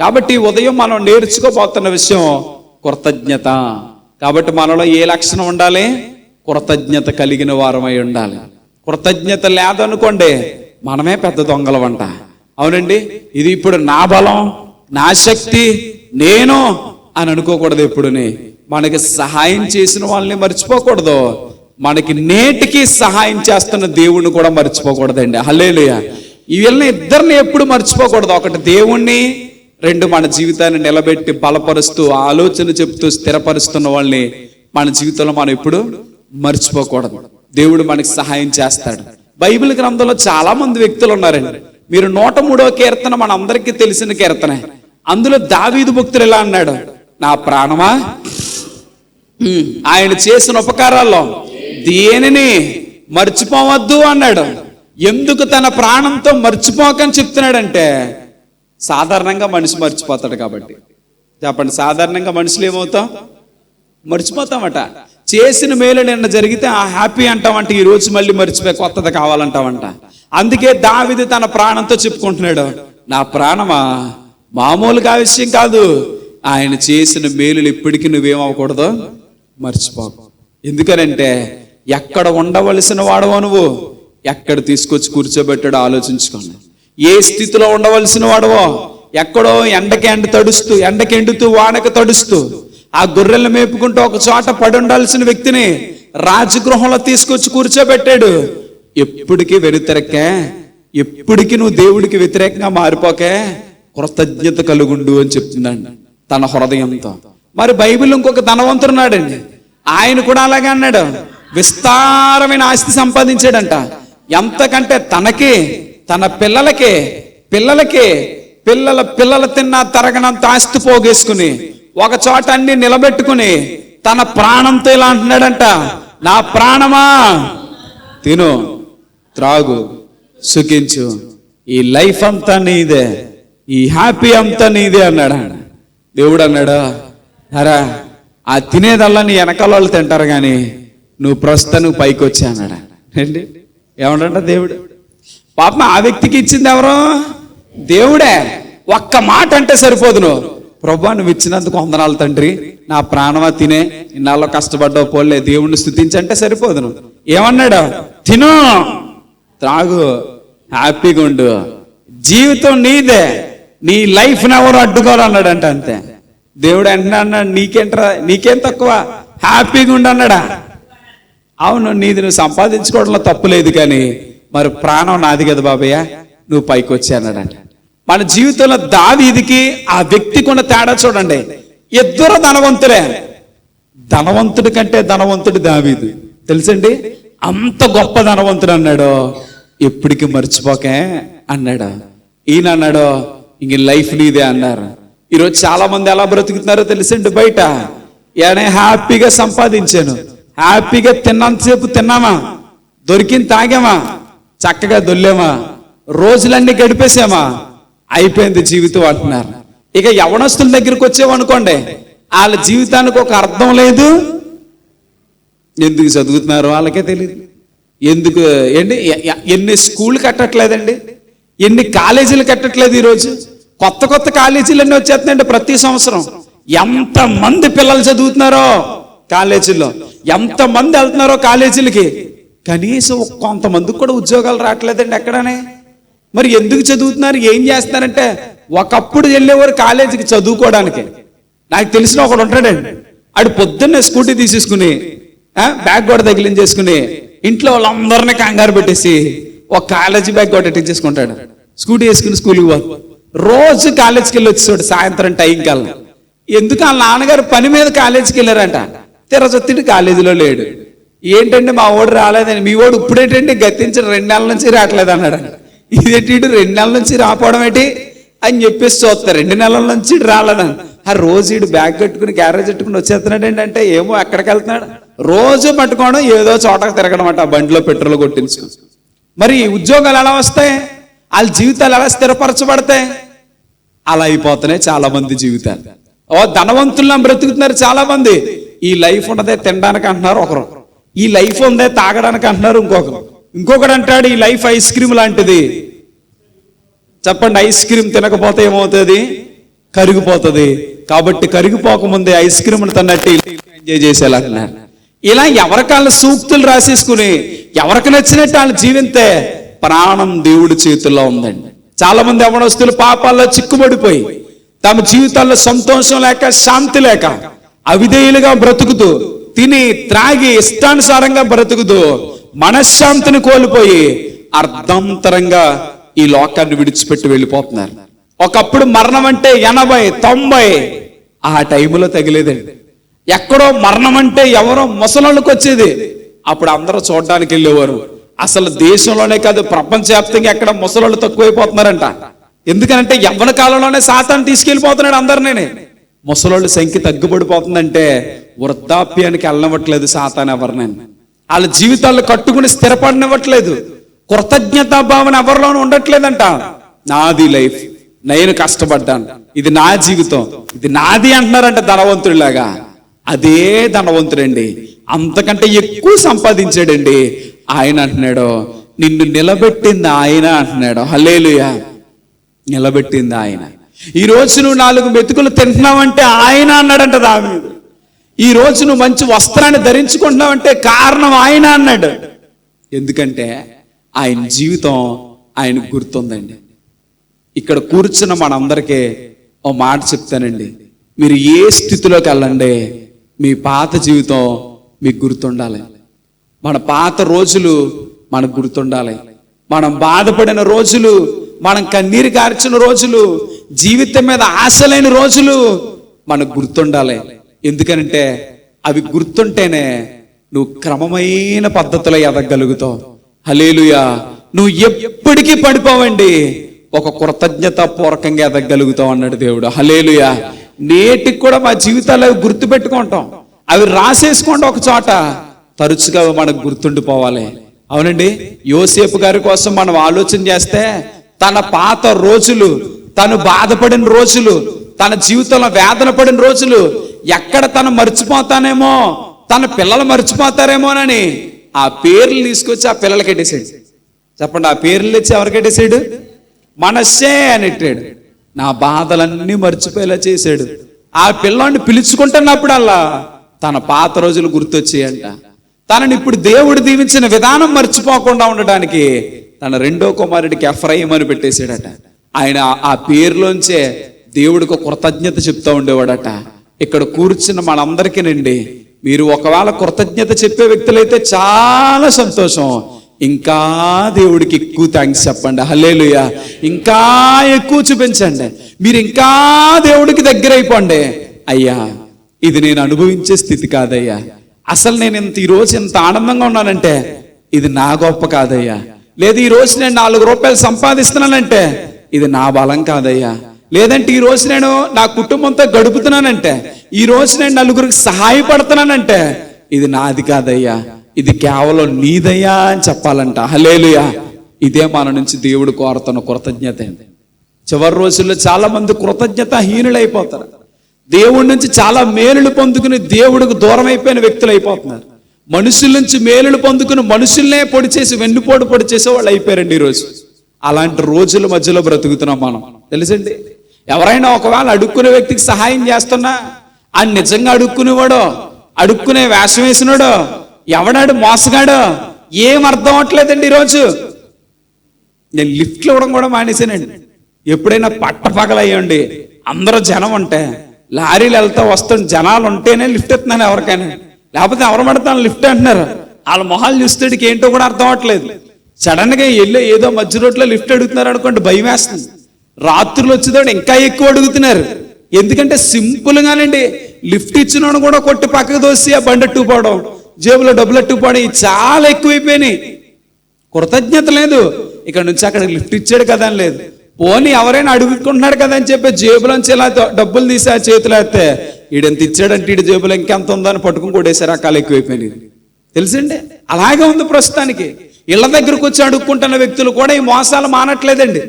కాబట్టి ఉదయం మనం నేర్చుకోబోతున్న విషయం కృతజ్ఞత. కాబట్టి మనలో ఏ లక్షణం ఉండాలి? కృతజ్ఞత కలిగిన వారమై ఉండాలి. కృతజ్ఞత లేదనుకోండి మనమే పెద్ద దొంగల వంట అవునండి? ఇది ఇప్పుడు నా బలం నా శక్తి నేను అని అనుకోకూడదు ఎప్పుడుని. మనకి సహాయం చేసిన వాళ్ళని మర్చిపోకూడదు. మనకి నేటికి సహాయం చేస్తున్న దేవుణ్ణి కూడా మర్చిపోకూడదండి. హల్లేలుయ. వీళ్ళని ఇద్దరిని ఎప్పుడు మర్చిపోకూడదు. ఒకటి దేవుణ్ణి రెండు మన జీవితాన్ని నిలబెట్టి బలపరుస్తూ ఆలోచన చెప్తూ స్థిరపరుస్తున్న వాళ్ళని మన జీవితంలో మనం ఎప్పుడు మర్చిపోకూడదు. దేవుడు మనకి సహాయం చేస్తాడు. బైబిల్ గ్రంథంలో చాలా మంది వ్యక్తులు ఉన్నారండి. మీరు నూట మూడో కీర్తన మన అందరికీ తెలిసిన కీర్తన. అందులో దావీదు భక్తులు ఎలా అన్నాడు? నా ప్రాణమా? ఆయన చేసిన ఉపకారాల్లో దేనిని మర్చిపోవద్దు అన్నాడు. ఎందుకు తన ప్రాణంతో మర్చిపోకని చెప్తున్నాడంటే సాధారణంగా మనిషి మర్చిపోతాడు కాబట్టి. చెప్పండి సాధారణంగా మనుషులు ఏమవుతాం? మర్చిపోతామట. చేసిన మేలు నిన్న జరిగితే ఆ హ్యాపీ అంటామంట ఈ రోజు మళ్ళీ మర్చిపోయి కొత్తది కావాలంటామంట అందుకే దావిది తన ప్రాణంతో చెప్పుకుంటున్నాడు నా ప్రాణమా? మామూలుగా విషయం కాదు. ఆయన చేసిన మేలులు ఎప్పటికీ నువ్వేమవ్వకూడదు? మర్చిపోకు. ఎందుకనంటే ఎక్కడ ఉండవలసిన వాడవో నువ్వు? ఎక్కడ తీసుకొచ్చి కూర్చోబెట్టాడో ఆలోచించుకోండి. ఏ స్థితిలో ఉండవలసిన వాడవో? ఎక్కడో ఎండకి ఎండ తడుస్తూ ఎండకి ఎండుతూ వానకి తడుస్తూ ఆ గొర్రెలను మేపుకుంటూ ఒక చోట పడి ఉండాల్సిన వ్యక్తిని రాజగృహంలో తీసుకొచ్చి కూర్చోబెట్టాడు. ఎప్పటికీ వెనుతిరక్కే? ఎప్పటికీ నువ్వు దేవుడికి వ్యతిరేకంగా మారిపోకే? కృతజ్ఞత కలుగుండు అని చెప్తున్నాడు తన హృదయంతో. మరి బైబిల్ ఇంకొక ధనవంతుడున్నాడండి ఆయన కూడా అలాగే అన్నాడు. విస్తారమైన ఆస్తి సంపాదించాడంట. ఎంతకంటే తనకి తన పిల్లలకి పిల్లలకి పిల్లల పిల్లలు తిన్న తరగనంత ఆస్తి పోగేసుకుని ఒక చోట అన్ని నిలబెట్టుకుని తన ప్రాణంతో ఇలా అంటున్నాడంట నా ప్రాణమా? తిను త్రాగు సుఖించు. ఈ లైఫ్ అంతా నీదే ఈ హ్యాపీ అంతా నీదే అన్నాడు? దేవుడు అన్నాడు అరా ఆ తినేదల్లా నీ వెనకాల వాళ్ళు తింటారు కానీ నువ్వు ప్రస్తుతం పైకి వచ్చా అన్నాడు. ఏంటి? దేవుడు? పాపం ఆ వ్యక్తికి ఇచ్చింది ఎవరు? దేవుడే. ఒక్క మాట అంటే సరిపోదు నువ్వు ప్రభా నువ్వు ఇచ్చినందుకు వందనాలు తండ్రి. నా ప్రాణమా తినే. ఇన్నాళ్ళు కష్టపడ్డావు పోలే. దేవుణ్ణి స్థుతించంటే సరిపోదు నువ్వు ఏమన్నాడు? తిను. త్రాగు. హ్యాపీగా ఉండు. జీవితం నీదే. నీ లైఫ్ ఎవరు అడ్డుకోరు అన్నాడంట అంతే. దేవుడు అంటే అన్నాడు నీకేంట్రా? నీకేం తక్కువ? హ్యాపీగా ఉండు అన్నాడా. అవును నీది నువ్వు సంపాదించుకోవడంలో తప్పు లేదు కానీ మరి ప్రాణం నాది కదా బాబయ్య నువ్వు పైకి వచ్చి అన్నాడంట. మన జీవితంలో దావీదికి ఆ వ్యక్తికి ఉన్న తేడా చూడండి. ఇద్దరు ధనవంతులే. ధనవంతుడి కంటే ధనవంతుడు దావీదు. తెలుసండి? అంత గొప్ప ధనవంతుడు అన్నాడు. ఎప్పటికీ మర్చిపోకే అన్నాడు. ఈయన అన్నాడు ఇంక లైఫ్ నీదే అన్నారు. ఈరోజు చాలా మంది ఎలా బ్రతుకుతున్నారో తెలుసండి బయట. ఏనే హ్యాపీగా సంపాదించాను. హ్యాపీగా తిన్నంతసేపు తిన్నామా? దొరికింది తాగామా? చక్కగా దొల్లేమా? రోజులన్నీ గడిపేసామా అయిపోయింది జీవితం అంటున్నారు. ఇక యవనస్తుల దగ్గరికి వచ్చేవనుకోండి వాళ్ళ జీవితానికి ఒక అర్థం లేదు. ఎందుకు చదువుతున్నారు వాళ్ళకే తెలియదు ఎందుకు ఏంటి? ఎన్ని స్కూల్ కట్టట్లేదండి? ఎన్ని కాలేజీలు కట్టట్లేదు ఈరోజు? కొత్త కొత్త కాలేజీలు అన్నీ వచ్చేస్తున్నాయండి ప్రతి సంవత్సరం. ఎంత మంది పిల్లలు చదువుతున్నారో కాలేజీల్లో? ఎంత మంది వెళ్తున్నారో కాలేజీలకి? కనీసం కొంతమందికి కూడా ఉద్యోగాలు రావట్లేదండి ఎక్కడనే. మరి ఎందుకు చదువుతున్నారు? ఏం చేస్తున్నారంటే ఒకప్పుడు వెళ్ళేవారు కాలేజీకి చదువుకోవడానికి. నాకు తెలిసిన ఒకడు ఉంటాడండి. ఆడు పొద్దున్నే స్కూటీ తీసేసుకుని బ్యాగ్ కూడా తగిలించేసుకుని ఇంట్లో వాళ్ళందరినీ కంగారు పెట్టేసి ఒక కాలేజీ బ్యాగ్ కూడా ఎట్టించేసుకుంటాడు స్కూటీ వేసుకుని స్కూల్కి పో రోజు కాలేజీకి వెళ్ళి వచ్చేసాడు సాయంత్రం టైం కల్లా. ఎందుకు వాళ్ళ నాన్నగారు పని మీద కాలేజీకి వెళ్ళారంట? తిరచొత్తిడి కాలేజీలో లేడు. ఏంటంటే మా ఓడు రాలేదని మీ ఓడు ఇప్పుడేంటంటే గతించిన రెండు నెలల నుంచి రావట్లేదు అన్నాడు. ఇదేంటి రెండు నెలల నుంచి రాపోవడం ఏంటి? అని చెప్పేసి చూస్తారు రెండు నెలల నుంచి రాలేదని. ఆ రోజు ఈడు బ్యాగ్ కట్టుకుని క్యారేజ్ పెట్టుకుని వచ్చేస్తున్నాడు ఏంటంటే ఏమో ఎక్కడికి వెళ్తున్నాడు? రోజు పట్టుకోవడం ఏదో చోటకు తిరగడం అంట ఆ బండిలో పెట్రోల్ కొట్టించు. మరి ఉద్యోగాలు ఎలా వస్తాయి? వాళ్ళ జీవితాలు ఎలా స్థిరపరచబడతాయి? అలా అయిపోతున్నాయి చాలా మంది జీవితాలు. ఓ ధనవంతుల్లో బ్రతుకుతున్నారు చాలా మంది ఈ లైఫ్ ఉన్నదే తినడానికి అంటున్నారు ఒకరు. ఈ లైఫ్ ఉందే తాగడానికి అంటున్నారు ఇంకొకరు. ఇంకొకడు అంటాడు ఈ లైఫ్ ఐస్ క్రీమ్ లాంటిది. చెప్పండి ఐస్ క్రీమ్ తినకపోతే ఏమవుతుంది? కరిగిపోతుంది. కాబట్టి కరిగిపోకముందే ఐస్ క్రీమ్ తన్నట్టు ఎంజాయ్ చేసేలా ఇలా ఎవరికాళ్ళ సూక్తులు రాసేసుకుని ఎవరికి నచ్చినట్టు వాళ్ళు జీవితే ప్రాణం దేవుడి చేతుల్లో ఉందండి. చాలా మంది యవనస్తులు పాపాల్లో చిక్కుబడిపోయి తమ జీవితాల్లో సంతోషం లేక శాంతి లేక అవిధేయులుగా బ్రతుకుతూ తిని త్రాగి ఇష్టానుసారంగా బ్రతుకుతూ మనశ్శాంతిని కోల్పోయి అర్ధంతరంగా ఈ లోకాన్ని విడిచిపెట్టి వెళ్ళిపోతున్నారు. ఒకప్పుడు మరణం అంటే ఎనభై తొంభై ఆ టైంలో తగిలేదండి. ఎక్కడో మరణం అంటే ఎవరో ముసలోళ్ళకి వచ్చేది. అప్పుడు అందరూ చూడడానికి వెళ్ళేవారు. అసలు దేశంలోనే కాదు ప్రపంచవ్యాప్తంగా ఎక్కడ ముసలోళ్ళు తక్కువైపోతున్నారంట. ఎందుకంటే యవ్వన కాలంలోనే శాతాన్ని తీసుకెళ్ళిపోతున్నాడు అందరినీ ముసలోళ్ళ సంఖ్య తగ్గుపడిపోతుందంటే వృద్ధాప్యానికి వెళ్ళనివ్వట్లేదు సాతాన్ ఎవరినైనా. వాళ్ళ జీవితాల్లో కట్టుకుని స్థిరపడనివ్వట్లేదు. కృతజ్ఞతా భావన ఎవరిలోనూ ఉండట్లేదంట. నాది లైఫ్ నేను కష్టపడ్డాను. ఇది నా జీవితం. ఇది నాది అంటున్నారంట ధనవంతుడిలాగా. అదే ధనవంతుడండి. అంతకంటే ఎక్కువ సంపాదించాడండి. ఆయన అంటున్నాడు నిన్ను నిలబెట్టింది ఆయన అంటున్నాడు. హలేలుయా నిలబెట్టింది ఆయన. ఈ రోజు నువ్వు నాలుగు మెతుకులు తింటున్నావంటే ఆయన అన్నాడంట దాని ఈ రోజు నువ్వు మంచి వస్త్రాన్ని ధరించుకుంటున్నావంటే కారణం ఆయన అన్నాడు. ఎందుకంటే ఆయన జీవితం ఆయన గుర్తుందండి. ఇక్కడ కూర్చున్న మనందరికీ ఓ మాట చెప్తానండి. మీరు ఏ స్థితిలోకి వెళ్ళండి మీ పాత జీవితం మీకు గుర్తుండాలి. మన పాత రోజులు మనకు గుర్తుండాలి. మనం బాధపడిన రోజులు మనం కన్నీరు కార్చిన రోజులు జీవితం మీద ఆశ లేని రోజులు మనకు గుర్తుండాలి. ఎందుకనంటే అవి గుర్తుంటేనే నువ్వు క్రమమైన పద్ధతిలో ఎదగలుగుతావు. హలేలుయా నువ్వు ఎప్పటికీ పడిపోవండి. ఒక కృతజ్ఞత పూర్వకంగా ఎదగలుగుతావు అన్నాడు దేవుడు. హలేలుయా నేటికి కూడా మా జీవితాలు అవి గుర్తు పెట్టుకుంటాం. అవి రాసేసుకోండి ఒక చోట. తరచుగా అవి మనకు గుర్తుండిపోవాలి. అవునండి? యోసేపు గారి కోసం మనం ఆలోచన చేస్తే తన పాత రోజులు తను బాధపడిన రోజులు తన జీవితంలో వేదన పడిన రోజులు ఎక్కడ తను మర్చిపోతానేమో తన పిల్లలు మర్చిపోతారేమోనని ఆ పేర్లు తీసుకొచ్చి ఆ పిల్లలకి ఎట్టేసాడు చెప్పండి ఆ పేర్లు ఇచ్చి ఎవరికి ఎట్టేసాడు మనస్సే అని ఎట్టాడు నా బాధలన్నీ మర్చిపోయేలా చేశాడు. ఆ పిల్లాన్ని పిలుచుకుంటున్నప్పుడల్లా తన పాత రోజులు గుర్తొచ్చాయంట. తనని ఇప్పుడు దేవుడు దీవించిన విధానం మర్చిపోకుండా ఉండడానికి తన రెండో కుమారుడికి ఎఫ్రయిం అని పెట్టేశాడట. ఆయన ఆ పేరులోంచే దేవుడికి కృతజ్ఞత చెప్తా ఉండేవాడట. ఇక్కడ కూర్చున్న మనందరికీనండి మీరు ఒకవేళ కృతజ్ఞత చెప్పే వ్యక్తులైతే చాలా సంతోషం. ఇంకా దేవుడికి ఎక్కువ థ్యాంక్స్ చెప్పండి. హల్లేలుయా. ఇంకా ఎక్కువ చూపించండి. మీరు ఇంకా దేవుడికి దగ్గర అయిపోండి. అయ్యా ఇది నేను అనుభవించే స్థితి కాదయ్యా. అసలు నేను ఇంత ఈరోజు ఇంత ఆనందంగా ఉన్నానంటే ఇది నా గొప్ప కాదయ్యా. లేదు ఈరోజు నేను నాలుగు రూపాయలు సంపాదిస్తున్నానంటే ఇది నా బలం కాదయ్యా. లేదంటే ఈ రోజు నేను నా కుటుంబంతో గడుపుతున్నానంటే ఈ రోజు నేను నలుగురికి సహాయపడుతున్నానంటే ఇది నాది కాదయ్యా ఇది కేవలం నీదయ్యా అని చెప్పాలంట. హలేలుయా ఇదే మన నుంచి దేవుడు కోరుతున్న కృతజ్ఞత చివరి రోజుల్లో చాలా మంది కృతజ్ఞత హీనులైపోతారు దేవుడి నుంచి చాలా మేలులు పొందుకుని దేవుడికి దూరం అయిపోయిన వ్యక్తులు అయిపోతున్నారు. మనుషుల నుంచి మేలులు పొందుకుని మనుషుల్నే పొడి చేసి వెన్నుపోటు పొడి చేసే వాళ్ళు అయిపోయారండి ఈరోజు అలాంటి రోజుల మధ్యలో బ్రతుకుతున్నాం మనం. తెలుసండి? ఎవరైనా ఒకవేళ అడుక్కునే వ్యక్తికి సహాయం చేస్తున్నా ఆ నిజంగా అడుక్కునేవాడో అడుక్కునే వేషం వేసినాడో ఎవడాడు మోసగాడో ఏం అర్థం అవట్లేదండి ఈరోజు. నేను లిఫ్ట్లు ఇవ్వడం కూడా మానేసానండి ఎప్పుడైనా పట్టపగలయ్యండి. అందరూ జనం ఉంటే లారీలు వెళ్తా వస్తుంటే జనాలు ఉంటేనే లిఫ్ట్ ఎత్తున్నాను ఎవరికైనా. లేకపోతే ఎవరు పడతాను లిఫ్ట్ అంటున్నారు. వాళ్ళ మొహాలు చూస్తేడికి ఏంటో కూడా అర్థం అవట్లేదు సడన్గా వెళ్ళి ఏదో మధ్య రోడ్లో లిఫ్ట్ అడుగుతున్నారు అనుకోండి భయం వేస్తుంది. రాత్రులు వచ్చేదాడు ఇంకా ఎక్కువ అడుగుతున్నారు. ఎందుకంటే సింపుల్ గానండి లిఫ్ట్ ఇచ్చినోడు కూడా కొట్టి పక్కకు దోసి ఆ బండి అట్టుకుపోవడం జేబులో డబ్బులు అట్టుకుపోవడం చాలా ఎక్కువైపోయినాయి. కృతజ్ఞత లేదు. ఇక్కడ నుంచి అక్కడ లిఫ్ట్ ఇచ్చాడు కదా అని లేదు. పోనీ ఎవరైనా అడుగుకుంటున్నాడు కదా అని చెప్పి జేబులోంచి ఇలా డబ్బులు తీసి ఆ చేతిలో అయితే ఈడెంత ఇచ్చాడంటే ఈడు జేబులో ఇంకెంత ఉందని పట్టుకుని కొడేశారు ఆ కాలు ఎక్కువైపోయినాయి. తెలుసండి? అలాగే ఉంది ప్రస్తుతానికి. ఇళ్ళ దగ్గరకు వచ్చి అడుక్కుంటున్న వ్యక్తులు కూడా ఈ మోసాలు మానట్లేదండి.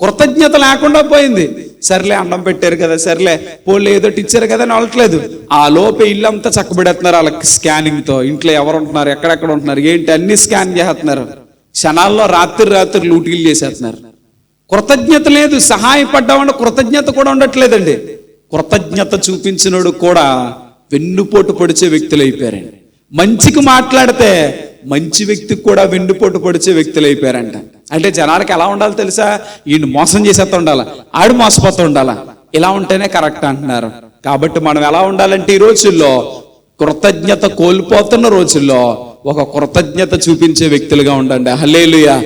కృతజ్ఞత లేకుండా పోయింది. సర్లే అన్నం పెట్టారు కదా సర్లే. పోలే ఏదో ఇచ్చారు కదా అని అనట్లేదు. ఆ లోపే ఇల్లంతా చక్కబెడేస్తున్నారు వాళ్ళకి స్కానింగ్తో ఇంట్లో ఎవరు ఉంటున్నారు ఎక్కడెక్కడ ఉంటున్నారు ఏంటి అన్ని స్కాన్ చేస్తున్నారు. క్షణాల్లో రాత్రి రాత్రి లూటీలు చేసేస్తున్నారు. కృతజ్ఞత లేదు సహాయపడ్డామన్న కృతజ్ఞత కూడా ఉండట్లేదండి. కృతజ్ఞత చూపించినోడు కూడా వెన్నుపోటు పొడిచే వ్యక్తులు అయిపోయారండి మంచికి మాట్లాడితే మంచి వ్యక్తికి కూడా వెండిపోటు పొడిచే వ్యక్తులు అయిపోయారంట. అంటే జనాలకి ఎలా ఉండాలి తెలుసా? ఈయన మోసం చేసేస్తూ ఉండాలా? ఆడు మోసపోతూ ఉండాలా? ఇలా ఉంటేనే కరెక్ట్ అంటున్నారు. కాబట్టి మనం ఎలా ఉండాలంటే ఈ రోజుల్లో కృతజ్ఞత కోల్పోతున్న రోజుల్లో ఒక కృతజ్ఞత చూపించే వ్యక్తులుగా ఉండండి. హలేలుయా